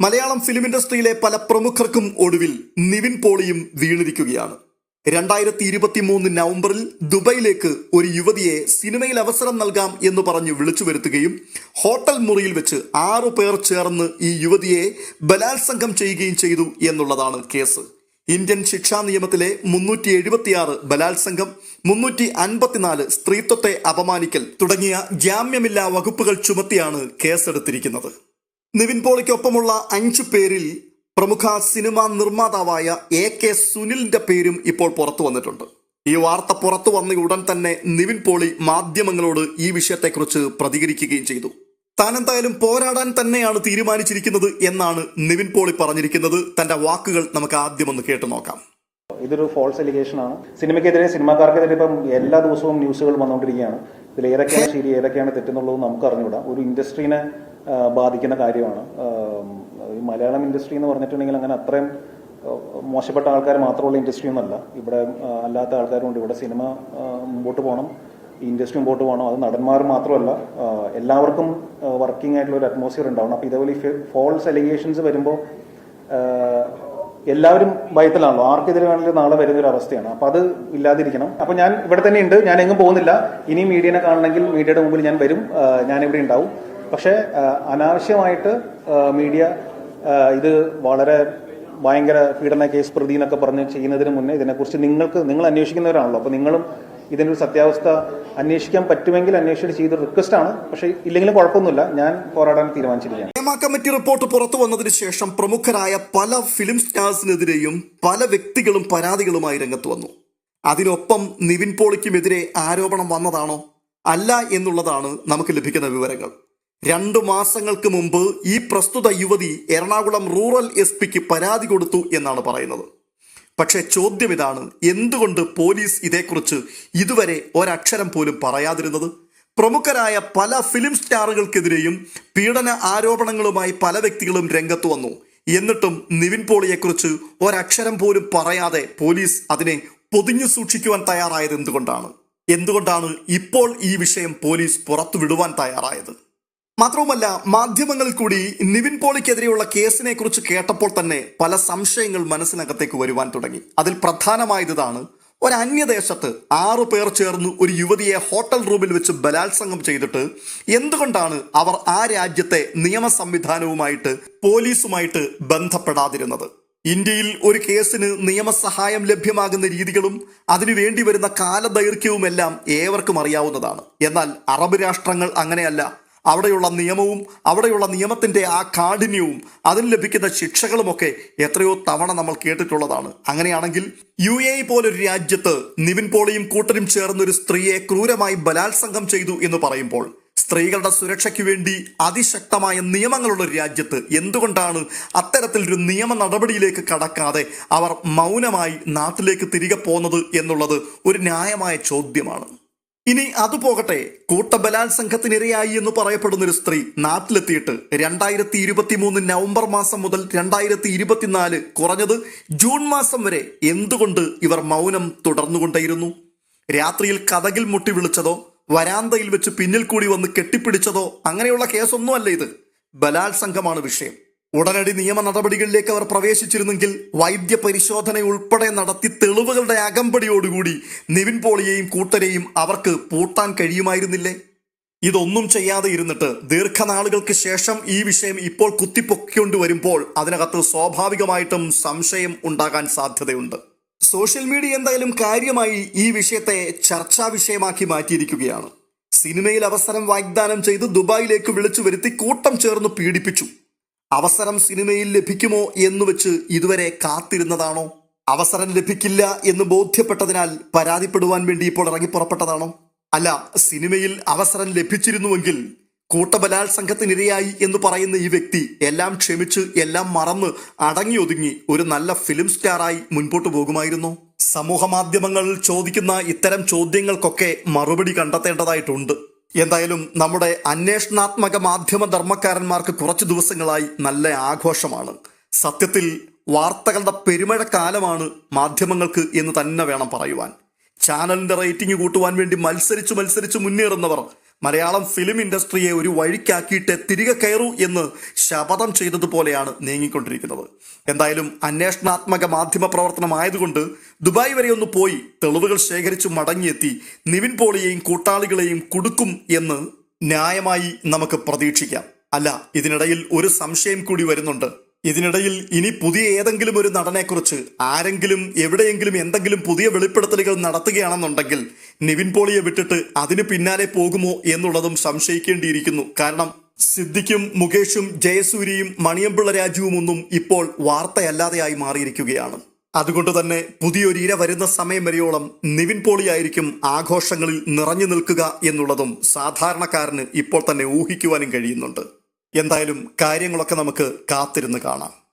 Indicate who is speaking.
Speaker 1: Malayalam film ഇൻഡസ്ട്രിയിലെ പല പ്രമുഖർക്കും ഒടുവിൽ നിവിൻ പോളിയും വീണിരിക്കുകയാണ്. രണ്ടായിരത്തി ഇരുപത്തി മൂന്ന് നവംബറിൽ ദുബൈയിലേക്ക് ഒരു യുവതിയെ സിനിമയിൽ അവസരം നൽകാം എന്ന് പറഞ്ഞ് വിളിച്ചു വരുത്തുകയും ഹോട്ടൽ മുറിയിൽ വെച്ച് ആറു പേർ ചേർന്ന് ഈ യുവതിയെ ബലാത്സംഗം ചെയ്യുകയും ചെയ്തു എന്നുള്ളതാണ് കേസ്. ഇന്ത്യൻ ശിക്ഷാ നിയമത്തിലെ മുന്നൂറ്റി എഴുപത്തിയാറ് ബലാത്സംഗം മുന്നൂറ്റി അൻപത്തിനാല് സ്ത്രീത്വത്തെ അപമാനിക്കൽ തുടങ്ങിയ ജാമ്യമില്ലാ വകുപ്പുകൾ ചുമത്തിയാണ് കേസെടുത്തിരിക്കുന്നത്. നിവിൻ പോളിക്കൊപ്പമുള്ള അഞ്ചു പേരിൽ പ്രമുഖ സിനിമാ നിർമ്മാതാവായ എ കെ സുനിലിന്റെ പേരും ഇപ്പോൾ പുറത്തു വന്നിട്ടുണ്ട്. ഈ വാർത്ത പുറത്തു വന്ന ഉടൻ തന്നെ നിവിൻ പോളി മാധ്യമങ്ങളോട് ഈ വിഷയത്തെക്കുറിച്ച് പ്രതികരിക്കുകയും ചെയ്തു. താൻ എന്തായാലും പോരാടാൻ തന്നെയാണ് തീരുമാനിച്ചിരിക്കുന്നത് എന്നാണ് നിവിൻ പോളി പറഞ്ഞിരിക്കുന്നത്. തന്റെ വാക്കുകൾ നമുക്ക് ആദ്യം ഒന്ന് കേട്ടു നോക്കാം.
Speaker 2: ഇതൊരു ഫോൾസ് എലിഗേഷൻ ആണ്. സിനിമയ്ക്കെതിരെ സിനിമാക്കാർക്കെതിരെ ഇപ്പം എല്ലാ ദിവസവും ന്യൂസുകൾ വന്നുകൊണ്ടിരിക്കുകയാണ്. ഇതിൽ ഏതൊക്കെയാണ് ശരി ഏതൊക്കെയാണ് തെറ്റെന്നുള്ളത് നമുക്ക് അറിഞ്ഞുകൂടാ ഒരു ഇൻഡസ്ട്രീനെ ബാധിക്കുന്ന കാര്യമാണ്. ഈ മലയാളം ഇൻഡസ്ട്രി എന്ന് പറഞ്ഞിട്ടുണ്ടെങ്കിൽ അങ്ങനെ അത്രയും മോശപ്പെട്ട ആൾക്കാർ മാത്രമുള്ള ഇൻഡസ്ട്രി ഒന്നല്ല. ഇവിടെ അല്ലാത്ത ആൾക്കാരുണ്ട് ഇവിടെ സിനിമ മുമ്പോട്ട് പോകണം. ഇൻഡസ്ട്രി മുമ്പോട്ട് പോകണം. അത് നടന്മാർ മാത്രമല്ല എല്ലാവർക്കും വർക്കിംഗ് ആയിട്ടുള്ള ഒരു അറ്റ്മോസ്ഫിയർ ഉണ്ടാവണം. അപ്പോൾ ഇതേപോലെ ഈ ഫോൾസ് എലിഗേഷൻസ് വരുമ്പോൾ എല്ലാവരും ഭയത്തിലാണല്ലോ. ആർക്കെതിരെ വേണമെങ്കിലും നാളെ വരുന്ന ഒരു അവസ്ഥയാണ്. അപ്പൊ അത് ഇല്ലാതിരിക്കണം. അപ്പൊ ഞാൻ ഇവിടെ തന്നെ ഉണ്ട്. ഞാൻ എങ്ങും പോകുന്നില്ല. ഇനി മീഡിയനെ കാണണമെങ്കിൽ മീഡിയയുടെ മുമ്പിൽ ഞാൻ വരും. ഞാൻ ഇവിടെ ഉണ്ടാവും. പക്ഷെ അനാവശ്യമായിട്ട് മീഡിയ ഇത് വളരെ ഭയങ്കര പീഡന കേസ് പ്രതി എന്നൊക്കെ പറഞ്ഞ് ചെയ്യുന്നതിന് മുന്നേ ഇതിനെക്കുറിച്ച് നിങ്ങൾക്ക് നിങ്ങൾ അന്വേഷിക്കുന്നവരാണല്ലോ. അപ്പൊ നിങ്ങളും ഇതിന്റെ ഒരു സത്യാവസ്ഥ അന്വേഷിക്കാൻ പറ്റുമെങ്കിൽ അന്വേഷിച്ച് ചെയ്ത റിക്വസ്റ്റ് ആണ്. പക്ഷേ ഇല്ലെങ്കിലും കുഴപ്പമൊന്നുമില്ല. ഞാൻ പോരാടാൻ തീരുമാനിച്ചിരിക്കുകയാണ്.
Speaker 1: കമ്മിറ്റി റിപ്പോർട്ട് പുറത്തു വന്നതിന് ശേഷം പ്രമുഖരായ പല ഫിലിം സ്റ്റാർസിനെതിരെയും പല വ്യക്തികളും പരാതികളുമായി രംഗത്ത് വന്നു. അതിനൊപ്പം നിവിൻ പോളിക്കുമെതിരെ ആരോപണം വന്നതാണോ? അല്ല എന്നുള്ളതാണ് നമുക്ക് ലഭിക്കുന്ന വിവരങ്ങൾ. രണ്ടു മാസങ്ങൾക്ക് മുമ്പ് ഈ പ്രസ്തുത യുവതി എറണാകുളം റൂറൽ എസ് പിക്ക് പരാതി കൊടുത്തു എന്നാണ് പറയുന്നത്. പക്ഷേ ചോദ്യം ഇതാണ് എന്തുകൊണ്ട് പോലീസ് ഇതേക്കുറിച്ച് ഇതുവരെ ഒരക്ഷരം പോലും പറയാതിരുന്നത്? പ്രമുഖരായ പല ഫിലിം സ്റ്റാറുകൾക്കെതിരെയും പീഡന ആരോപണങ്ങളുമായി പല വ്യക്തികളും രംഗത്ത് വന്നു. എന്നിട്ടും നിവിൻ പോളിയെക്കുറിച്ച് ഒരക്ഷരം പോലും പറയാതെ പോലീസ് അതിനെ പൊതിഞ്ഞു സൂക്ഷിക്കുവാൻ തയ്യാറായത് എന്തുകൊണ്ടാണ്? എന്തുകൊണ്ടാണ് ഇപ്പോൾ ഈ വിഷയം പോലീസ് പുറത്തുവിടുവാൻ തയ്യാറായത്? മാത്രവുമല്ല മാധ്യമങ്ങളിൽ കൂടി നിവിൻ പോളിക്കെതിരെയുള്ള കേസിനെ കുറിച്ച് കേട്ടപ്പോൾ തന്നെ പല സംശയങ്ങൾ മനസ്സിനകത്തേക്ക് വരുവാൻ തുടങ്ങി. അതിൽ പ്രധാനമായതാണ് ഒരു അന്യദേശത്ത് ആറു പേർ ചേർന്ന് ഒരു യുവതിയെ ഹോട്ടൽ റൂമിൽ വെച്ച് ബലാത്സംഗം ചെയ്തിട്ട് എന്തുകൊണ്ടാണ് അവർ ആ രാജ്യത്തെ നിയമ സംവിധാനവുമായിട്ട് പോലീസുമായിട്ട് ബന്ധപ്പെടാതിരുന്നത്? ഇന്ത്യയിൽ ഒരു കേസിന് നിയമസഹായം ലഭ്യമാകുന്ന രീതികളും അതിനു വേണ്ടി വരുന്ന കാലദൈർഘ്യവുമെല്ലാം ഏവർക്കും അറിയാവുന്നതാണ്. എന്നാൽ അറബ് രാഷ്ട്രങ്ങൾ അങ്ങനെയല്ല. അവിടെയുള്ള നിയമവും അവിടെയുള്ള നിയമത്തിന്റെ ആ കാഠിന്യവും അതിന് ലഭിക്കുന്ന ശിക്ഷകളുമൊക്കെ എത്രയോ തവണ നമ്മൾ കേട്ടിട്ടുള്ളതാണ്. അങ്ങനെയാണെങ്കിൽ യു എ പോലൊരു രാജ്യത്ത് നിവിൻ പോളിയും കൂട്ടരും ചേർന്ന് ഒരു സ്ത്രീയെ ക്രൂരമായി ബലാത്സംഗം ചെയ്തു എന്ന് പറയുമ്പോൾ സ്ത്രീകളുടെ സുരക്ഷയ്ക്ക് വേണ്ടി അതിശക്തമായ നിയമങ്ങളുള്ള ഒരു രാജ്യത്ത് എന്തുകൊണ്ടാണ് അത്തരത്തിലൊരു നിയമ നടപടിയിലേക്ക് കടക്കാതെ അവർ മൗനമായി നാട്ടിലേക്ക് തിരികെ പോകുന്നത് എന്നുള്ളത് ഒരു ന്യായമായ ചോദ്യമാണ്. ഇനി അത് പോകട്ടെ. കൂട്ടബലാത്സംഘത്തിനിരയായി എന്ന് പറയപ്പെടുന്ന ഒരു സ്ത്രീ നാട്ടിലെത്തിയിട്ട് രണ്ടായിരത്തി ഇരുപത്തി മൂന്ന് നവംബർ മാസം മുതൽ രണ്ടായിരത്തി ഇരുപത്തിനാല് കുറഞ്ഞത് ജൂൺ മാസം വരെ എന്തുകൊണ്ട് ഇവർ മൗനം തുടർന്നുകൊണ്ടേയിരുന്നു? രാത്രിയിൽ കഥകിൽ മുട്ടി വിളിച്ചതോ വരാന്തയിൽ വെച്ച് പിന്നിൽ കൂടി വന്ന് കെട്ടിപ്പിടിച്ചതോ അങ്ങനെയുള്ള കേസൊന്നുമല്ല ഇത്. ബലാത്സംഗമാണ് വിഷയം. ഉടനടി നിയമ നടപടികളിലേക്ക് അവർ പ്രവേശിച്ചിരുന്നെങ്കിൽ വൈദ്യ പരിശോധന ഉൾപ്പെടെ നടത്തി തെളിവുകളുടെ അകമ്പടിയോടുകൂടി നിവിൻ പോളിയെയും കൂട്ടരെയും അവർക്ക് പൂട്ടാൻ കഴിയുമായിരുന്നില്ലേ? ഇതൊന്നും ചെയ്യാതെ ഇരുന്നിട്ട് ദീർഘനാളുകൾക്ക് ശേഷം ഈ വിഷയം ഇപ്പോൾ കുത്തിപ്പൊക്കിക്കൊണ്ട് വരുമ്പോൾ അതിനകത്ത് സ്വാഭാവികമായിട്ടും സംശയം ഉണ്ടാകാൻ സാധ്യതയുണ്ട്. സോഷ്യൽ മീഡിയ എന്തായാലും കാര്യമായി ഈ വിഷയത്തെ ചർച്ചാ വിഷയമാക്കി മാറ്റിയിരിക്കുകയാണ്. സിനിമയിൽ അവസരം വാഗ്ദാനം ചെയ്ത് ദുബായിലേക്ക് വിളിച്ചു വരുത്തി കൂട്ടം ചേർന്ന് പീഡിപ്പിച്ചു. അവസരം സിനിമയിൽ ലഭിക്കുമോ എന്ന് വെച്ച് ഇതുവരെ കാത്തിരുന്നതാണോ? അവസരം ലഭിക്കില്ല എന്ന് ബോധ്യപ്പെട്ടതിനാൽ പരാതിപ്പെടുവാൻ വേണ്ടി ഇപ്പോൾ ഇറങ്ങി പുറപ്പെട്ടതാണോ അല്ല സിനിമയിൽ അവസരം ലഭിച്ചിരുന്നുവെങ്കിൽ കൂട്ടബലാത്സംഘത്തിനിരയായി എന്ന് പറയുന്ന ഈ വ്യക്തി എല്ലാം ക്ഷമിച്ച് എല്ലാം മറന്ന് അടങ്ങി ഒതുങ്ങി ഒരു നല്ല ഫിലിം സ്റ്റാറായി മുൻപോട്ട് പോകുമായിരുന്നു. സമൂഹ മാധ്യമങ്ങൾ ചോദിക്കുന്ന ഇത്തരം ചോദ്യങ്ങൾക്കൊക്കെ മറുപടി കണ്ടെത്തേണ്ടതായിട്ടുണ്ട്. എന്തായാലും നമ്മുടെ അന്വേഷണാത്മക മാധ്യമ ധർമ്മക്കാരന്മാർക്ക് കുറച്ച് ദിവസങ്ങളായി നല്ല ആഘോഷമാണ്. സത്യത്തിൽ വാർത്തകളുടെ പെരുമഴക്കാലമാണ് മാധ്യമങ്ങൾക്ക് എന്ന് തന്നെ വേണം പറയുവാൻ. ചാനലിന്റെ റേറ്റിംഗ് കൂട്ടുവാൻ വേണ്ടി മത്സരിച്ചു മത്സരിച്ചു മുന്നേറുന്നവർ മലയാളം ഫിലിം ഇൻഡസ്ട്രിയെ ഒരു വഴിക്കാക്കിയിട്ട് തിരികെ കയറൂ എന്ന് ശപഥം ചെയ്തതുപോലെയാണ് നീങ്ങിക്കൊണ്ടിരിക്കുന്നത്. എന്തായാലും അന്വേഷണാത്മക മാധ്യമ പ്രവർത്തനമായതുകൊണ്ട് ദുബായ് വരെ ഒന്ന് പോയി തെളിവുകൾ ശേഖരിച്ചു മടങ്ങിയെത്തി നിവിൻ പോളിയെയും കൂട്ടാളികളെയും കൊടുക്കും എന്ന് ന്യായമായി നമുക്ക് പ്രതീക്ഷിക്കാം. അല്ല ഇതിനിടയിൽ ഒരു സംശയം കൂടി വരുന്നുണ്ട്. ഇതിനിടയിൽ ഇനി പുതിയ ഏതെങ്കിലും ഒരു നടനെക്കുറിച്ച് ആരെങ്കിലും എവിടെയെങ്കിലും എന്തെങ്കിലും പുതിയ വെളിപ്പെടുത്തലുകൾ നടത്തുകയാണെന്നുണ്ടെങ്കിൽ നിവിൻ പോളിയെ വിട്ടിട്ട് അതിന് പിന്നാലെ പോകുമോ എന്നുള്ളതും സംശയിക്കേണ്ടിയിരിക്കുന്നു. കാരണം സിദ്ദിഖും മുകേഷും ജയസൂര്യയും മണിയമ്പിള്ള രാജുവും ഒന്നും ഇപ്പോൾ വാർത്തയല്ലാതെയായി മാറിയിരിക്കുകയാണ്. അതുകൊണ്ട് തന്നെ പുതിയൊരു ഇര വരുന്ന സമയം വരെയോളം നിവിൻ പോളിയായിരിക്കും ആഘോഷങ്ങളിൽ നിറഞ്ഞു നിൽക്കുക എന്നുള്ളതും സാധാരണക്കാരന് ഇപ്പോൾ തന്നെ ഊഹിക്കുവാനും കഴിയുന്നുണ്ട്. എന്തായാലും കാര്യങ്ങളൊക്കെ നമുക്ക് കാത്തിരുന്ന് കാണാം.